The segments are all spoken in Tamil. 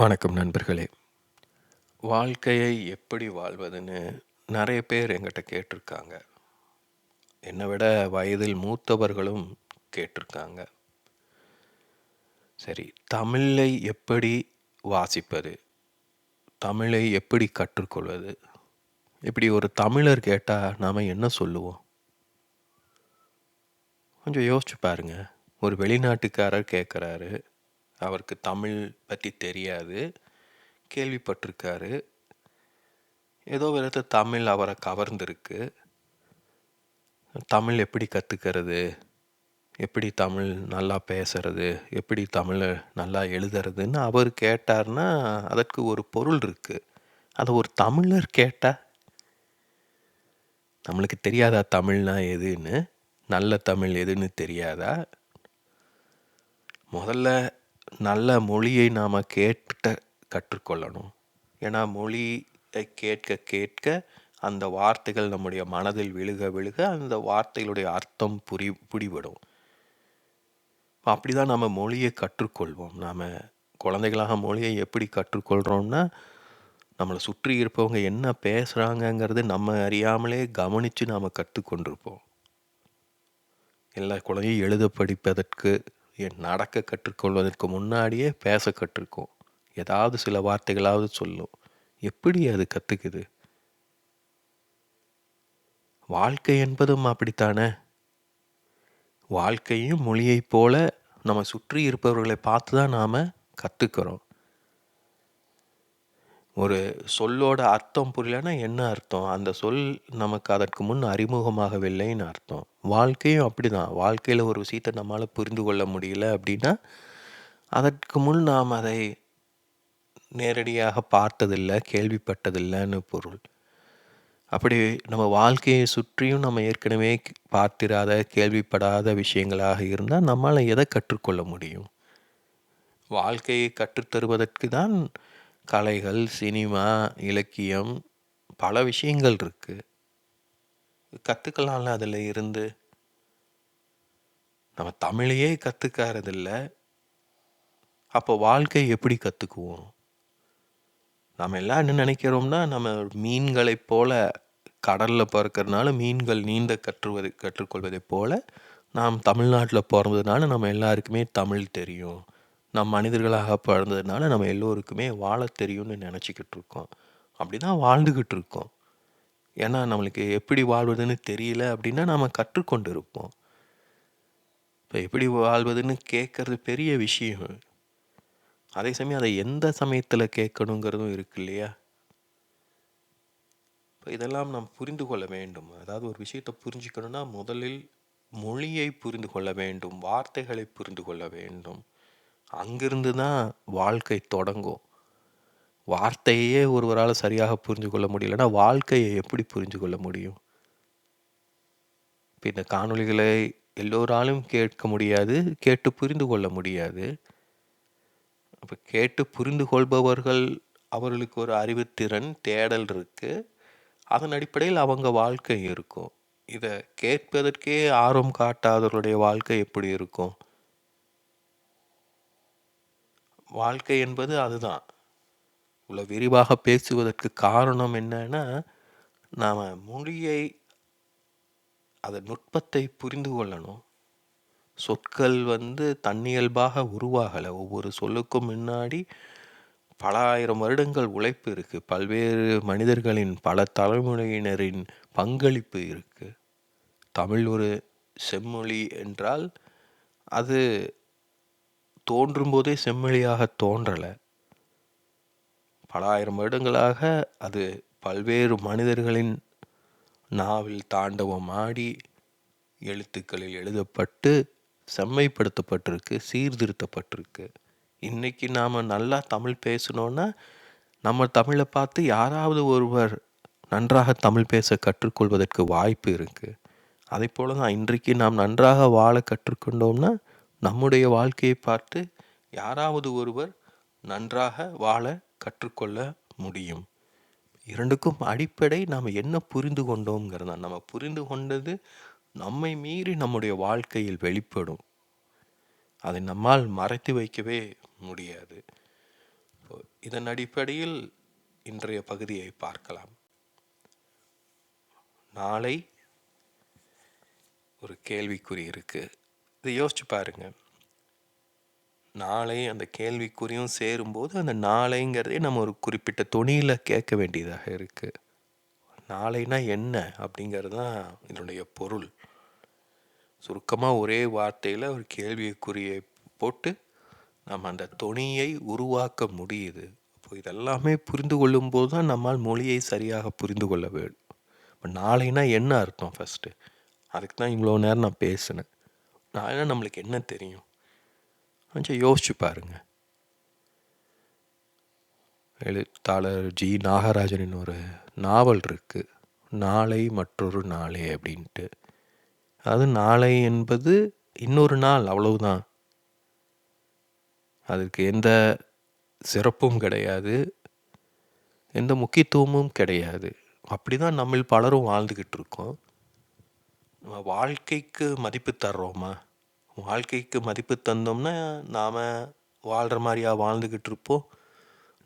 வணக்கம் நண்பர்களே. வாழ்க்கையை எப்படி வாழ்வதுன்னு நிறைய பேர் என்கிட்ட கேட்டிருக்காங்க. என்னை விட வயதில் மூத்தவர்களும் கேட்டிருக்காங்க. சரி தமிழை எப்படி வாசிப்பது? தமிழை எப்படி கற்றுக்கொள்வது? இப்படி ஒரு தமிழர் கேட்டால் நாம் என்ன சொல்லுவோம்? கொஞ்சம் யோசிச்சு பாருங்க. ஒரு வெளிநாட்டுக்காரர் கேட்குறாரு அவருக்கு தமிழ் பற்றி தெரியாது. கேள்விப்பட்டிருக்காரு. ஏதோ விதத்தில் தமிழ் அவரை கவர்ந்திருக்கு. தமிழ் எப்படி கற்றுக்கிறது எப்படி தமிழ் நல்லா பேசுறது? எப்படி தமிழை நல்லா எழுதுறதுன்னு அவர் கேட்டார்னா அதற்கு ஒரு பொருள் இருக்குது அதை ஒரு தமிழர் கேட்டால் நம்மளுக்கு தெரியாதா தமிழ்னா எதுன்னு? நல்ல தமிழ் எதுன்னு தெரியாதா? முதல்ல நல்ல மொழியை நாம் கேட்ட கற்றுக்கொள்ளணும். ஏன்னா மொழியை கேட்க கேட்க அந்த வார்த்தைகள் நம்முடைய மனதில் விழுக விழுக அந்த வார்த்தைகளுடைய அர்த்தம் புரி பிடிபடும். அப்படி தான் நம்ம மொழியை கற்றுக்கொள்வோம். நாம் குழந்தைகளாக மொழியை எப்படி கற்றுக்கொள்கிறோம்னா நம்மளை சுற்றி இருப்பவங்க என்ன பேசுகிறாங்கங்கிறது நம்ம அறியாமலே கவனித்து நாம் கற்றுக்கொண்டிருப்போம். எல்லா குழந்தையும் எழுத படிப்பதற்கு நடக்க கற்றுக்கொள்வதற்கு முன்னாடியே பேச கற்றுக்கும் ஏதாவது சில வார்த்தைகளாவது சொல்லும் எப்படி அது கற்றுக்குது வாழ்க்கை என்பதும் அப்படித்தானே? வாழ்க்கையும் மொழியைப் போல நம்ம சுற்றி இருப்பவர்களை பார்த்து தான் நாம் கற்றுக்கிறோம் ஒரு சொல்லோட அர்த்தம் புரியலன்னா என்ன அர்த்தம்? அந்த சொல் நமக்கு அதற்கு முன் அறிமுகமாகவில்லைன்னு அர்த்தம். வாழ்க்கையும் அப்படிதான். வாழ்க்கையில் ஒரு விஷயத்தை நம்மளால் புரிந்து கொள்ள முடியல அப்படின்னா அதற்கு முன் நாம் அதை நேரடியாக பார்த்ததில்லை கேள்விப்பட்டதில்லைன்னு பொருள். அப்படி நம்ம வாழ்க்கையை சுற்றியும் நம்ம ஏற்கனவே பார்த்திராத கேள்விப்படாத விஷயங்களாக இருந்தால் நம்மளால் எதை கற்றுக்கொள்ள முடியும்? வாழ்க்கையை கற்றுத்தருவதற்கு தான் கலைகள் சினிமா இலக்கியம் பல விஷயங்கள் இருக்குது கற்றுக்கலாம்ல அதில் இருந்து. நம்ம தமிழையே கற்றுக்கறதில்ல அப்போ வாழ்க்கை எப்படி கற்றுக்குவோம் நம்ம எல்லாம் என்ன நினைக்கிறோம்னா நம்ம மீன்களைப் போல கடலில் பிறக்கிறதுனால மீன்கள் நீந்த கற்றுவது கற்றுக்கொள்வதைப் போல நாம் தமிழ்நாட்டில் பிறந்ததுனால நம்ம எல்லாருக்குமே தமிழ் தெரியும். நம் மனிதர்களாக பிறந்ததுனால நம்ம எல்லோருக்குமே வாழ தெரியும்னு நினச்சிக்கிட்டு இருக்கோம். அப்படி தான் வாழ்ந்துக்கிட்டு இருக்கோம். ஏன்னா நம்மளுக்கு எப்படி வாழ்வதுன்னு தெரியல அப்படின்னா நாம் கற்றுக்கொண்டு இருப்போம் இப்போ எப்படி வாழ்வதுன்னு கேட்குறது பெரிய விஷயம். அதே சமயம் அதை எந்த சமயத்தில் கேட்கணுங்கிறதும் இருக்கு இல்லையா? இப்போ இதெல்லாம் நாம் புரிந்து கொள்ள வேண்டும். அதாவது ஒரு விஷயத்தை புரிஞ்சுக்கணுன்னா முதலில் மொழியை புரிந்து கொள்ள வேண்டும் வார்த்தைகளை புரிந்து கொள்ள வேண்டும். அங்கிருந்து தான் வாழ்க்கை தொடங்கும். வார்த்தையே ஒருவரால் சரியாக புரிஞ்சு கொள்ள முடியலன்னா வாழ்க்கையை எப்படி புரிஞ்சு கொள்ள முடியும்? இப்போ இந்த காணொளிகளை எல்லோராலும் கேட்க முடியாது கேட்டு புரிந்து கொள்ள முடியாது. அப்போ கேட்டு புரிந்து கொள்பவர்கள் அவர்களுக்கு ஒரு அறிவுத்திறன் தேடல் இருக்குது அதன் அடிப்படையில் அவங்க வாழ்க்கை இருக்கும். இதை கேட்பதற்கே ஆர்வம் காட்டாதவர்களுடைய வாழ்க்கை எப்படி இருக்கும்? வாழ்க்கை என்பது அதுதான். இவ்வளோ விரிவாக பேசுவதற்கு காரணம் என்னன்னா நாம் மொழியை அதன் நுட்பத்தை புரிந்து கொள்ளணும். சொற்கள் வந்து தன்னியல்பாக உருவாகலை. ஒவ்வொரு சொல்லுக்கும் முன்னாடி பல ஆயிரம் வருடங்கள் உழைப்பு இருக்குது பல்வேறு மனிதர்களின் பல தலைமுறையினரின் பங்களிப்பு இருக்குது தமிழ் ஒரு செம்மொழி என்றால் அது தோன்றும் போதே செம்மொழியாக தோன்றலை. பல ஆயிரம் வருடங்களாக அது பல்வேறு மனிதர்களின் நாவில் தாண்டவம் ஆடி எழுத்துக்களில் எழுதப்பட்டு செம்மைப்படுத்தப்பட்டிருக்கு சீர்திருத்தப்பட்டிருக்கு. இன்றைக்கி நாம் நல்லா தமிழ் பேசணுன்னா நம்ம தமிழை பார்த்து யாராவது ஒருவர் நன்றாக தமிழ் பேச கற்றுக்கொள்வதற்கு வாய்ப்பு இருக்குது அதே போல் தான் இன்றைக்கு நாம் நன்றாக வாழ கற்றுக்கொண்டோம்னா நம்முடைய வாழ்க்கையை பார்த்து யாராவது ஒருவர் நன்றாக வாழ கற்றுக்கொள்ள முடியும். இரண்டுக்கும் அடிப்படை நாம் என்ன புரிந்து கொண்டோங்கிறது நம்ம புரிந்து கொண்டது நம்மை மீறி நம்முடைய வாழ்க்கையில் வெளிப்படும். அதை நம்மால் மறைத்து வைக்கவே முடியாது. இதன் அடிப்படையில் இன்றைய பகுதியை பார்க்கலாம். நாளை ஒரு கேள்விக்குறி இருக்குது இதை யோசிச்சு பாருங்க. நாளை அந்த கேள்விக்குறியும் சேரும்போது அந்த நாளைங்கிறதே நம்ம ஒரு குறிப்பிட்ட துணியில் கேட்க வேண்டியதாக இருக்குது நாளைனா என்ன அப்படிங்கிறது தான் இதனுடைய பொருள். சுருக்கமாக ஒரே வார்த்தையில் ஒரு கேள்விக்குறியை போட்டு நம்ம அந்த துணியை உருவாக்க முடியுது. அப்போ இதெல்லாமே புரிந்து கொள்ளும்போது தான் நம்மால் மொழியை சரியாக புரிந்து கொள்ள வேண்டும் இப்போ நாளைனா என்ன அர்த்தம் ஃபஸ்ட்டு அதுக்கு தான் இவ்வளோ நேரம் நான் பேசினேன். நாளைனா நம்மளுக்கு என்ன தெரியும்? கொஞ்சம் யோசிச்சு பாருங்க. எழுத்தாளர் ஜி. நாகராஜனின் ஒரு நாவல் இருக்குது நாளை மற்றொரு நாளே அப்படின்ட்டு. அது நாளை என்பது இன்னொரு நாள் அவ்வளவுதான். அதுக்கு எந்த சிறப்பும் கிடையாது. எந்த முக்கியத்துவமும் கிடையாது. அப்படி தான் நம்மில் பலரும் வாழ்ந்துக்கிட்டு இருக்கோம். நம்ம வாழ்க்கைக்கு மதிப்பு தர்றோமா? வாழ்க்கைக்கு மதிப்பு தந்தோம்னா நாம் வாழ்கிற மாதிரியா வாழ்ந்துக்கிட்டு இருப்போம்.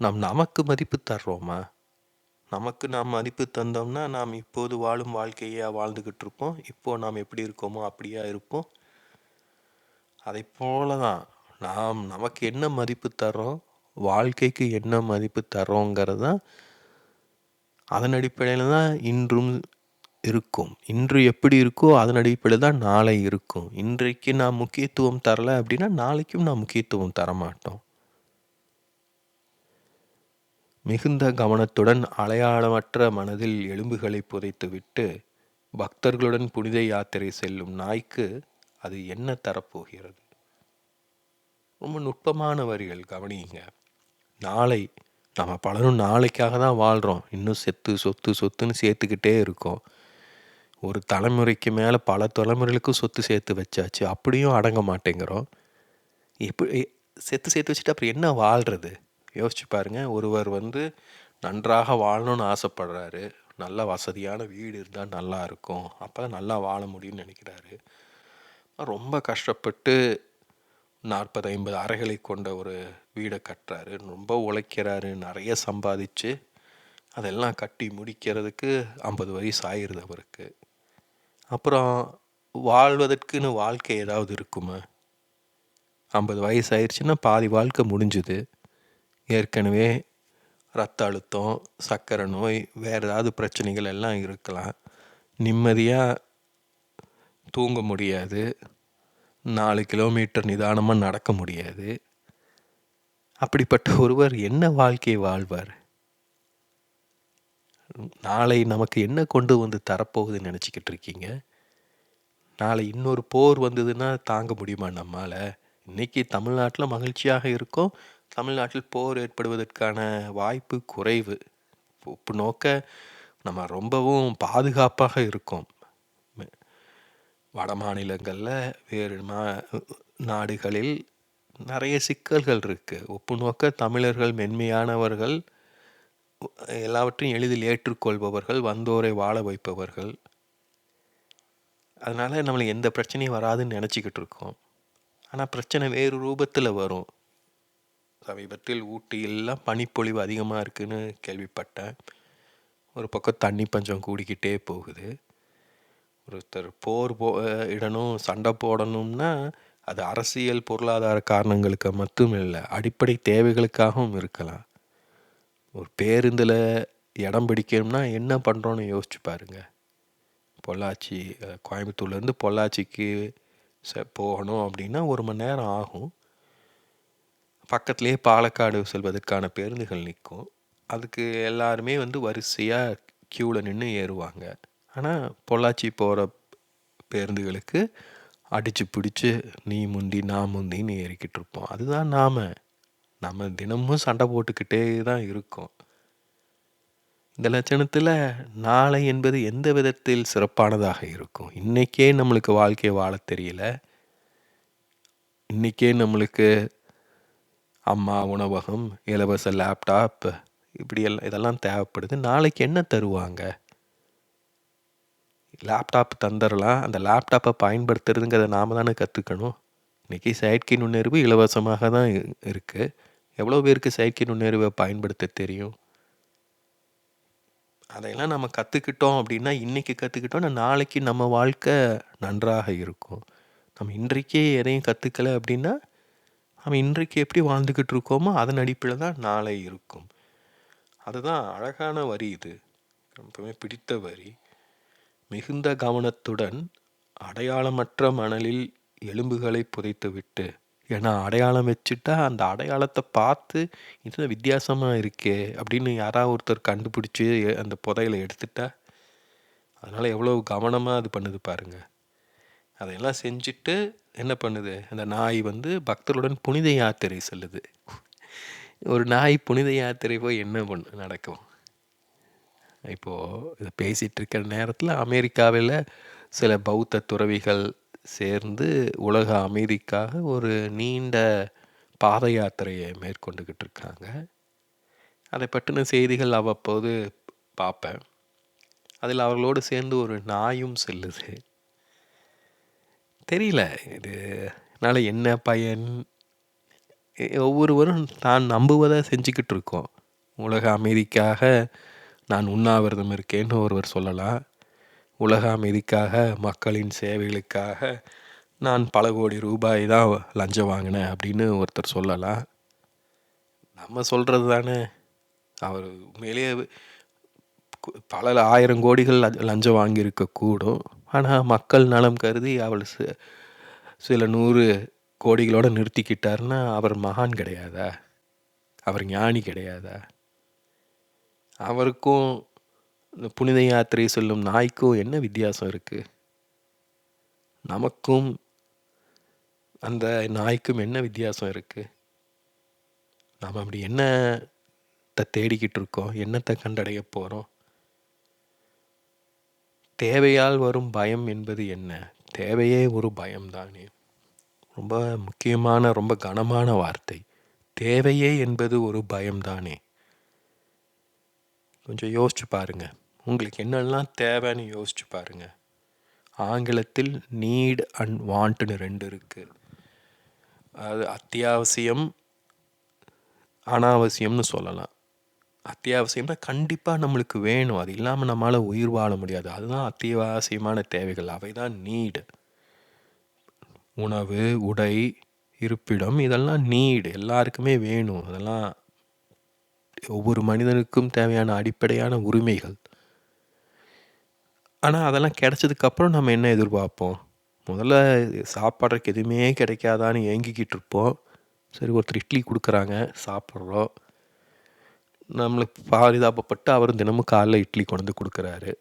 நம் நமக்கு மதிப்பு தர்றோமா? நமக்கு நாம் மதிப்பு தந்தோம்னா நாம் இப்போது வாழும் வாழ்க்கையாக வாழ்ந்துக்கிட்டு இருப்போம். இப்போது நாம் எப்படி இருக்கோமோ அப்படியா இருப்போம். அதை போல தான் நாம் நமக்கு என்ன மதிப்பு தர்றோம்? வாழ்க்கைக்கு என்ன மதிப்பு தர்றோங்கிறது தான் அதன் அடிப்படையில் தான் இன்றும் இருக்கும். இன்று எப்படி இருக்கோ அதன் அடிப்படையில் தான் நாளை இருக்கும். இன்றைக்கு நான் முக்கியத்துவம் தரல அப்படின்னா நாளைக்கும் நான் முக்கியத்துவம் தரமாட்டோம். மிகுந்த கவனத்துடன் அலையாளமற்ற மனதில் எலும்புகளை புதைத்துவிட்டு பக்தர்களுடன் புனித யாத்திரை செல்லும் நாய்க்கு அது என்ன தரப்போகிறது? ரொம்ப நுட்பமான வரிகள் கவனிங்க நாளை நம்ம பலரும் நாளைக்காக தான் வாழ்கிறோம் இன்னும் செத்து சொத்து சொத்துன்னு சேர்த்துக்கிட்டே இருக்கோம். ஒரு தலைமுறைக்கு மேலே பல தலைமுறைகளுக்கும் சொத்து சேர்த்து வச்சாச்சு. அப்படியும் அடங்க மாட்டேங்கிறோம். எப்படி செத்து சேர்த்து வச்சுட்டு அப்புறம் என்ன வாழ்கிறது யோசிச்சு பாருங்கள் ஒருவர் வந்து நன்றாக வாழணும்னு ஆசைப்படுறாரு. நல்ல வசதியான வீடு இருந்தால் நல்லா இருக்கும். அப்போ தான் நல்லா வாழ முடியும்னு நினைக்கிறாரு. ரொம்ப கஷ்டப்பட்டு நாற்பது ஐம்பது அறைகளை கொண்ட ஒரு வீடை கட்டுறாரு. ரொம்ப உழைக்கிறாரு. நிறைய சம்பாதிச்சு அதெல்லாம் கட்டி முடிக்கிறதுக்கு ஐம்பது வயசு ஆயிடுது அவருக்கு. அப்புறம் வாழ்வதற்குன்னு வாழ்க்கை ஏதாவது இருக்குமா? ஐம்பது வயசு ஆயிடுச்சுன்னா பாதி வாழ்க்கை முடிஞ்சுது. ஏற்கனவே ரத்த அழுத்தம் சர்க்கரை நோய் வேறு ஏதாவது பிரச்சனைகள் எல்லாம் இருக்கலாம். நிம்மதியாக தூங்க முடியாது. நாலு கிலோமீட்டர் நிதானமாக நடக்க முடியாது. அப்படிப்பட்ட ஒருவர் என்ன வாழ்க்கையை வாழ்வார்? நாளை நமக்கு என்ன கொண்டு வந்து தரப்போகுதுன்னு நினச்சிக்கிட்டு இருக்கீங்க? நாளை இன்னொரு போர் வந்ததுன்னா தாங்க முடியுமா நம்மால்? இன்றைக்கி தமிழ்நாட்டில் மகிழ்ச்சியாக இருக்கும். தமிழ்நாட்டில் போர் ஏற்படுவதற்கான வாய்ப்பு குறைவு. உப்பு நோக்க நம்ம ரொம்பவும் பாதுகாப்பாக இருக்கோம். வட மாநிலங்களில் வேறு மா நாடுகளில் நிறைய சிக்கல்கள் இருக்குது ஒப்பு நோக்க தமிழர்கள் மென்மையானவர்கள் எல்லாவற்றையும் எளிதில் ஏற்றுக்கொள்பவர்கள் வந்தோரை வாழ வைப்பவர்கள். அதனால் நம்மளுக்கு எந்த பிரச்சனையும் வராதுன்னு நினச்சிக்கிட்டு இருக்கோம். ஆனால் பிரச்சனை வேறு ரூபத்தில் வரும். சமீபத்தில் ஊட்டியெல்லாம் பனிப்பொழிவு அதிகமாக இருக்குதுன்னு கேள்விப்பட்டேன். ஒரு பக்கம் தண்ணி பஞ்சம் கூடிக்கிட்டே போகுது. ஒருத்தர் போர் போ இடணும் சண்டை போடணும்னா அது அரசியல் பொருளாதார காரணங்களுக்கு மட்டும் இல்லை அடிப்படை தேவைகளுக்காகவும் இருக்கலாம். ஒரு பேருந்தில் இடம் பிடிக்கணும்னா என்ன பண்ணுறோன்னு யோசிச்சு பாருங்க. பொள்ளாச்சி கோயம்புத்தூர்லேருந்து பொள்ளாச்சிக்கு போகணும் அப்படின்னா ஒரு மணி நேரம் ஆகும். பக்கத்துலேயே பாலக்காடு செல்வதற்கான பேருந்துகள் நிற்கும். அதுக்கு எல்லாருமே வந்து வரிசையாக க்யூவில் நின்று ஏறுவாங்க. ஆனால் பொள்ளாச்சி போகிற பேருந்துகளுக்கு அடித்து பிடிச்சி நீ முந்தி நான் முந்தின்னு ஏறிக்கிட்டு இருப்போம். அதுதான் நாம் நம்ம தினமும் சண்டை போட்டுக்கிட்டே தான் இருக்கோம். இந்த லட்சணத்தில் நாளை என்பது எந்த விதத்தில் சிறப்பானதாக இருக்கும்? இன்றைக்கே நம்மளுக்கு வாழ்க்கையை வாழ தெரியல. இன்றைக்கே நம்மளுக்கு அம்மா உணவகம் இலவச லேப்டாப் இப்படி எல்லாம் இதெல்லாம் தேவைப்படுது. நாளைக்கு என்ன தருவாங்க? லேப்டாப் தந்துடலாம் அந்த லேப்டாப்பை பயன்படுத்துறதுங்கிறத நாம் தானே கற்றுக்கணும் இன்றைக்கி செயற்கை நுண்ணறிவு இலவசமாக தான் இருக்குது எவ்வளோ பேருக்கு செயற்கை நுண்ணறிவை பயன்படுத்த தெரியும்? அதையெல்லாம் நம்ம கற்றுக்கிட்டோம் அப்படின்னா இன்றைக்கி கற்றுக்கிட்டோம்னா நாளைக்கு நம்ம வாழ்க்கை நன்றாக இருக்கும். நம்ம இன்றைக்கே எதையும் கற்றுக்கல அப்படின்னா நம்ம இன்றைக்கு எப்படி வாழ்ந்துக்கிட்டு இருக்கோமோ அதன் அடிப்பில் தான் நாளை இருக்கும். அதுதான் அழகான வரி இது. ரொம்பவே பிடித்த வரி. மிகுந்த கவனத்துடன் அடையாளமற்ற மணலில் எலும்புகளை புதைத்துவிட்டு ஏன்னா அடையாளம் வச்சுட்டா அந்த அடையாளத்தை பார்த்து இது வித்தியாசமாக இருக்கே அப்படின்னு யாராவது ஒருத்தர் கண்டுபிடிச்சி அந்த புதையலை எடுத்துட்டா? அதனால் எவ்வளோ கவனமாக அது பண்ணுது பாருங்க. அதையெல்லாம் செஞ்சுட்டு என்ன பண்ணுது? அந்த நாய் வந்து பக்தர்களுடன் புனித யாத்திரை செல்லுது. ஒரு நாய் புனித யாத்திரை போய் என்ன பண்ண நடக்கும்? இப்போது இதை பேசிகிட்டு இருக்கிற நேரத்தில் அமெரிக்காவில் சில பௌத்த துறவிகள் சேர்ந்து உலக அமைதிக்காக ஒரு நீண்ட பாத யாத்திரையை மேற்கொண்டுக்கிட்டு இருக்காங்க அதை பற்றின செய்திகள் அவ்வப்போது பார்ப்பேன். அதில் அவர்களோடு சேர்ந்து ஒரு நாயும் செல்லுது. தெரியல இது இதனால் என்ன பயன்? ஒவ்வொருவரும் நான் நம்புவதை செஞ்சுக்கிட்டு இருக்கோம் உலக அமைதிக்காக நான் உண்ணாவிரதம் இருக்கேன்னு ஒருவர் சொல்லலாம். உலக அமைதிக்காக மக்களின் சேவைகளுக்காக நான் பல கோடி ரூபாய் தான் லஞ்சம் வாங்கினேன் அப்படின்னு ஒருத்தர் சொல்லலாம். நம்ம சொல்கிறது தானே? அவர் உண்மையிலேயே பல ஆயிரம் கோடிகள் லஞ்சம் வாங்கியிருக்க கூடும். ஆனால் மக்கள் நலம் கருதி அவள் சில நூறு கோடிகளோடு நிறுத்திக்கிட்டாருன்னா அவர் மகான் கிடையாதா? அவர் ஞானி கிடையாதா? அவருக்கும் இந்த புனித யாத்திரை சொல்லும் நாய்க்கும் என்ன வித்தியாசம் இருக்குது நமக்கும் அந்த நாய்க்கும் என்ன வித்தியாசம் இருக்குது நாம் அப்படி என்னத்தை தேடிக்கிட்டு இருக்கோம்? என்னத்தை கண்டடைய போகிறோம் தேவையால் வரும் பயம் என்பது என்ன? தேவையே ஒரு பயம்தானே? ரொம்ப முக்கியமான ரொம்ப கனமான வார்த்தை. தேவையே என்பது ஒரு பயம்தானே? கொஞ்சம் யோசிச்சு பாருங்கள் உங்களுக்கு என்னெல்லாம் தேவைன்னு யோசிச்சு பாருங்கள் ஆங்கிலத்தில் நீட் அண்ட் வாண்ட்டுன்னு ரெண்டு இருக்குது அது அத்தியாவசியம் அனாவசியம்னு சொல்லலாம். அத்தியாவசியம்னா கண்டிப்பாக நம்மளுக்கு வேணும். அது இல்லாமல் நம்மளால் உயிர் வாழ முடியாது. அதுதான் அத்தியாவசியமான தேவைகள். அவை தான் நீடு உணவு உடை இருப்பிடம் இதெல்லாம் நீடு எல்லாருக்குமே வேணும். அதெல்லாம் ஒவ்வொரு மனிதனுக்கும் தேவையான அடிப்படையான உரிமைகள். ஆனால் அதெல்லாம் கிடச்சதுக்கப்புறம் நம்ம என்ன எதிர்பார்ப்போம்? முதல்ல சாப்பாடுறதுக்கு எதுவுமே கிடைக்காதான்னு ஏங்கிக்கிட்டு இருப்போம். சரி ஒருத்தர் இட்லி கொடுக்குறாங்க சாப்பிட்றோம். நம்மளுக்கு பாரிதாபப்பட்டு அவரும் தினமும் காலைல இட்லி கொண்டு வந்து கொடுக்குறாரு.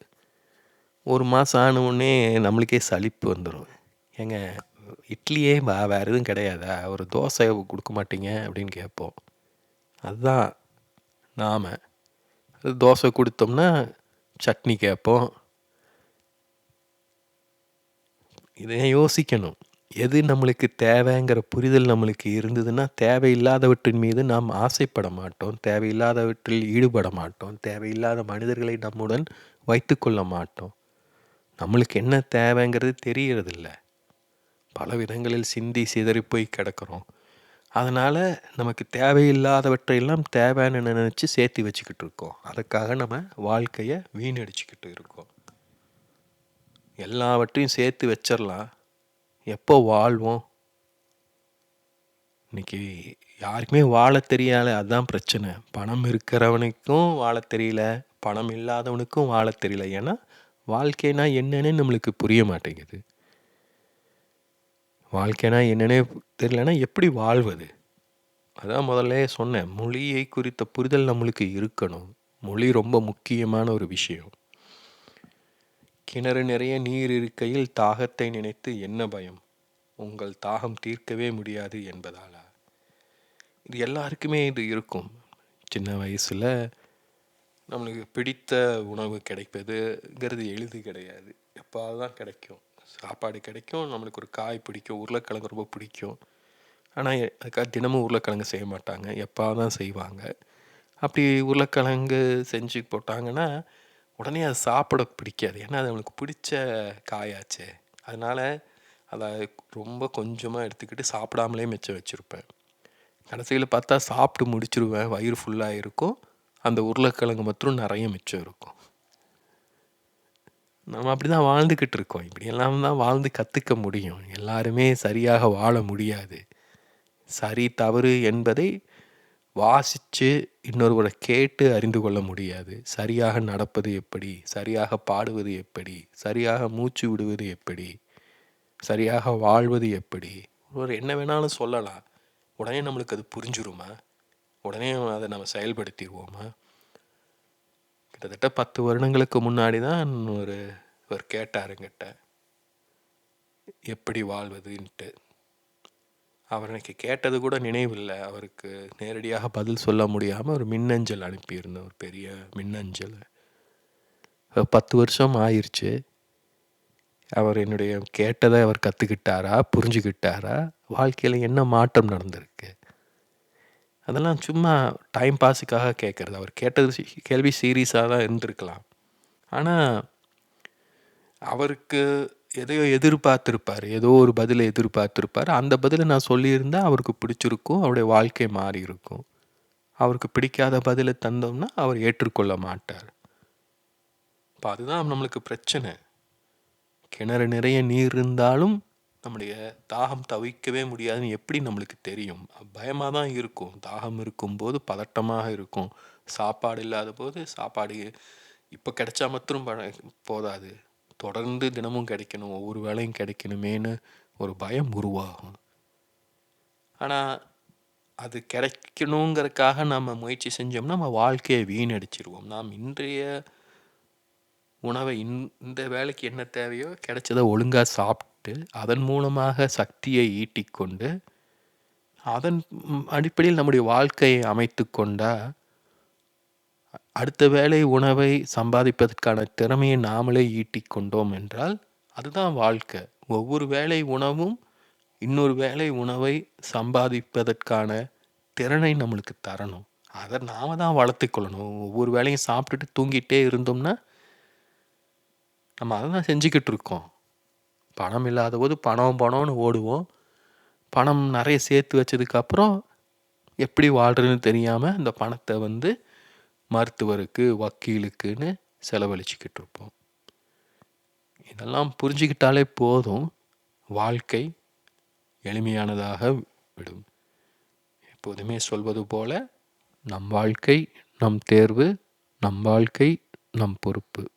ஒரு மாதம் ஆனவுடனே நம்மளுக்கே சலிப்பு வந்துடும் ஏங்க இட்லியே வா வேறு எதுவும் கிடையாதா? ஒரு தோசை கொடுக்க மாட்டீங்க அப்படின்னு கேட்போம். அதுதான் நாம். தோசை கொடுத்தோம்னா சட்னி கேட்போம். இதை யோசிக்கணும்? எது நம்மளுக்கு தேவைங்கிற புரிதல் நம்மளுக்கு இருந்ததுன்னா தேவையில்லாதவற்றின் மீது நாம் ஆசைப்பட மாட்டோம். தேவையில்லாதவற்றில் ஈடுபட மாட்டோம். தேவையில்லாத மனிதர்களை நம்முடன் வைத்து கொள்ள மாட்டோம். நம்மளுக்கு என்ன தேவைங்கிறது தெரியறதில்ல. பல விதங்களில் சிந்தி சிதறி போய் கிடக்கிறோம். அதனால் நமக்கு தேவையில்லாதவற்றையெல்லாம் தேவைன்னு நினச்சி சேர்த்து வச்சுக்கிட்டு இருக்கோம். அதுக்காக நம்ம வாழ்க்கையை வீணடிச்சுக்கிட்டு இருக்கோம். எல்லாவற்றையும் சேர்த்து வச்சிடலாம் எப்போ வாழ்வோம்? இன்னைக்கு யாருக்குமே வாழ தெரியாத அதுதான் பிரச்சனை. பணம் இருக்கிறவனுக்கும் வாழ தெரியல பணம் இல்லாதவனுக்கும் வாழ தெரியல. ஏன்னா வாழ்க்கைனா என்னன்னு நம்மளுக்கு புரிய மாட்டேங்குது. வாழ்க்கைனா என்னன்னே தெரியலனா எப்படி வாழ்வது? அதான் முதல்ல சொன்னேன் மொழியை குறித்த புரிதல் நம்மளுக்கு இருக்கணும். மொழி ரொம்ப முக்கியமான ஒரு விஷயம். கிணறு நிறைய நீர் இருக்கையில் தாகத்தை நினைத்து என்ன பயம்? உங்கள் தாகம் தீர்க்கவே முடியாது என்பதாலா? இது எல்லாருக்குமே இது இருக்கும். சின்ன வயசில் நம்மளுக்கு பிடித்த உணவு கிடைப்பதுங்கிறது எளிது கிடையாது. எப்போ தான் கிடைக்கும். சாப்பாடு கிடைக்கும் நம்மளுக்கு ஒரு காய் பிடிக்கும் உருளைக்கிழங்கு ரொம்ப பிடிக்கும். ஆனால் அதுக்காக தினமும் உருளைக்கிழங்கு செய்ய மாட்டாங்க. எப்போ தான் செய்வாங்க. அப்படி உருளைக்கிழங்கு செஞ்சு போட்டாங்கன்னா உடனே அதை சாப்பிட பிடிக்காது. ஏன்னா அது அவனுக்கு பிடிச்ச காயாச்சே. அதனால் அதை ரொம்ப கொஞ்சமாக எடுத்துக்கிட்டு சாப்பிடாமலே மிச்சம் வச்சுருப்பேன். கடைசியில் பார்த்தா சாப்பிட்டு முடிச்சிருவேன். வயிறு ஃபுல்லாக இருக்கும். அந்த உருளைக்கிழங்கு மற்றும் நிறைய மிச்சம் இருக்கும். நம்ம அப்படி தான் வாழ்ந்துக்கிட்டு இருக்கோம் இப்படியெல்லாம் தான் வாழ்ந்து கற்றுக்க முடியும். எல்லாருமே சரியாக வாழ முடியாது. சரி தவறு என்பதை வாசித்து இன்னொருவரை கேட்டு அறிந்து கொள்ள முடியாது. சரியாக நடப்பது எப்படி? சரியாக பாடுவது எப்படி? சரியாக மூச்சு விடுவது எப்படி? சரியாக வாழ்வது எப்படி? ஒரு என்ன வேணாலும் சொல்லலாம். உடனே நம்மளுக்கு அது புரிஞ்சிருமா? உடனே அதை நம்ம செயல்படுத்திடுவோமா? கிட்டத்தட்ட பத்து வருடங்களுக்கு முன்னாடி தான் ஒரு ஒரு கேட்டாருங்கிட்ட எப்படி வாழ்வதுன்ட்டு. அவர் எனக்கு கேட்டது கூட நினைவில்லை. அவருக்கு நேரடியாக பதில் சொல்ல முடியாமல் ஒரு மின்னஞ்சல் அனுப்பியிருந்தேன் ஒரு பெரிய மின்னஞ்சல். பத்து வருஷம் ஆயிடுச்சு அவர் என்னுடைய கேட்டதை அவர் கற்றுக்கிட்டாரா புரிஞ்சுக்கிட்டாரா? வாழ்க்கையில் என்ன மாற்றம் நடந்திருக்கு? அதெல்லாம் சும்மா டைம் பாஸுக்காக கேட்குறது அவர் கேட்டது கேள்வி சீரியஸாக தான் இருந்திருக்கலாம். ஆனால் அவருக்கு எதையோ எதிர்பார்த்துருப்பார். ஏதோ ஒரு பதிலை எதிர்பார்த்துருப்பார். அந்த பதிலை நான் சொல்லியிருந்தால் அவருக்கு பிடிச்சிருக்கும். அவருடைய வாழ்க்கை மாறி இருக்கும் அவருக்கு பிடிக்காத பதிலை தந்தோம்னா அவர் ஏற்றுக்கொள்ள மாட்டார். இப்போ அதுதான் நம்மளுக்கு பிரச்சனை. கிணறு நிறைய நீர் இருந்தாலும் நம்முடைய தாகம் தவிக்கவே முடியாதுன்னு எப்படி நம்மளுக்கு தெரியும்? பயமாக தான் இருக்கும். தாகம் இருக்கும்போது பதட்டமாக இருக்கும். சாப்பாடு இல்லாத போது சாப்பாடு இப்போ கிடைச்சா மாத்திரம் போதாது. தொடர்ந்து தினமும் கிடைக்கணும் ஒவ்வொரு வேலையும் கிடைக்கணுமேனு ஒரு பயம் உருவாகும். ஆனால் அது கிடைக்கணுங்கிறதுக்காக நம்ம முயற்சி செஞ்சோம்னா நம்ம வாழ்க்கையை வீணடிச்சிருவோம். நாம் இன்றைய உணவை இந்த வேலைக்கு என்ன தேவையோ கிடைச்சதை ஒழுங்காக சாப்பிட்டு அதன் மூலமாக சக்தியை ஈட்டிக்கொண்டு அதன் அடிப்படையில் நம்முடைய வாழ்க்கையை அமைத்து கொண்டால் அடுத்த வேலை உணவை சம்பாதிப்பதற்கான திறமையை நாமளே ஈட்டிக்கொண்டோம் என்றால் அதுதான் வாழ்க்கை. ஒவ்வொரு வேலை உணவும் இன்னொரு வேலை உணவை சம்பாதிப்பதற்கான திறனை நம்மளுக்கு தரணும். அதை நாம தான் வளர்த்துக்கொள்ளணும் ஒவ்வொரு வேலையும் சாப்பிட்டுட்டு தூங்கிட்டே இருந்தோம்னா நம்ம அதை தான் செஞ்சுக்கிட்டு இருக்கோம். பணம் இல்லாத போது பணம் பணம்னு ஓடுவோம். பணம் நிறைய சேர்த்து வச்சதுக்கப்புறம் எப்படி வாழ்கிறதுன்னு தெரியாமல் இந்த பணத்தை வந்து மருத்துவருக்கு வக்கீலுக்குன்னு செலவழிச்சிக்கிட்டு இருப்போம். இதெல்லாம் புரிஞ்சுக்கிட்டாலே போதும். வாழ்க்கை எளிமையானதாக விடும். எப்போதுமே சொல்வது போல நம் வாழ்க்கை நம் தேர்வு நம் வாழ்க்கை நம் பொறுப்பு.